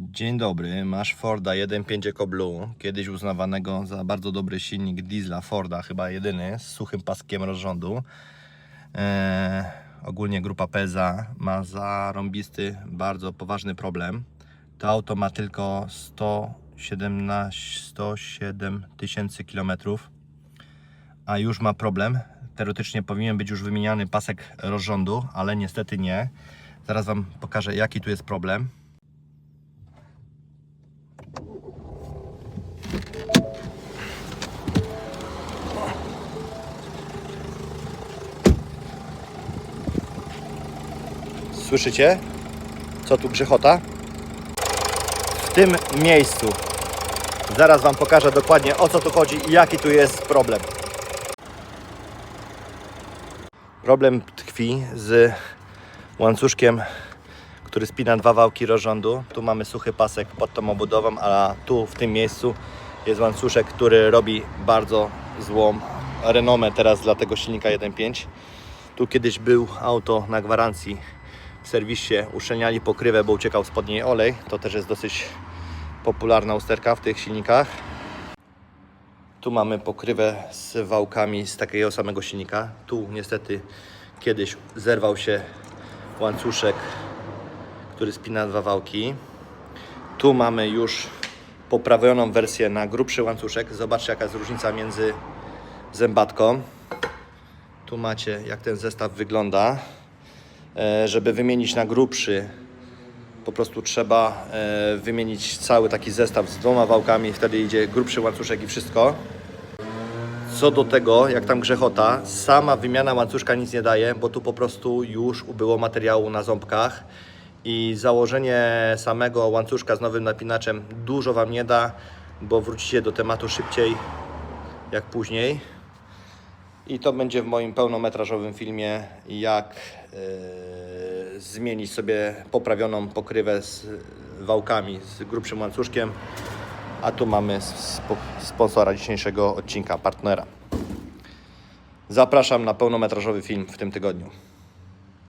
Dzień dobry, masz Forda 1.5 Eco Blue, kiedyś uznawanego za bardzo dobry silnik diesla Forda, chyba jedyny, z suchym paskiem rozrządu. Eee, ogólnie grupa Peza ma zarąbisty, bardzo poważny problem. To auto ma tylko 117, 107 tysięcy kilometrów, a już ma problem. Teoretycznie powinien być już wymieniany pasek rozrządu, ale niestety nie. Zaraz Wam pokażę, jaki tu jest problem. Słyszycie? Co tu grzechota? W tym miejscu. Zaraz Wam pokażę dokładnie o co tu chodzi i jaki tu jest problem. Problem tkwi z łańcuszkiem, który spina dwa wałki rozrządu. Tu mamy suchy pasek pod tą obudową, a tu w tym miejscu jest łańcuszek, który robi bardzo złą renomę teraz dla tego silnika 1.5. Tu kiedyś był auto na gwarancji w serwisie, uszczelniali pokrywę, bo uciekał spod niej olej. To też jest dosyć popularna usterka w tych silnikach. Tu mamy pokrywę z wałkami z takiego samego silnika. Tu niestety kiedyś zerwał się łańcuszek, który spina dwa wałki. Tu mamy już poprawioną wersję na grubszy łańcuszek. Zobaczcie jaka jest różnica między zębatką. Tu macie jak ten zestaw wygląda. E, Żeby wymienić na grubszy po prostu trzeba e, wymienić cały taki zestaw z dwoma wałkami, wtedy idzie grubszy łańcuszek i wszystko. Co do tego, jak tam grzechota, sama wymiana łańcuszka nic nie daje, bo tu po prostu już ubyło materiału na ząbkach i założenie samego łańcuszka z nowym napinaczem dużo Wam nie da, bo wrócicie do tematu szybciej jak później. I to będzie w moim pełnometrażowym filmie, jak e, zmienić sobie poprawioną pokrywę z wałkami, z grubszym łańcuszkiem. A tu mamy spo, sponsora dzisiejszego odcinka, partnera. Zapraszam na pełnometrażowy film w tym tygodniu.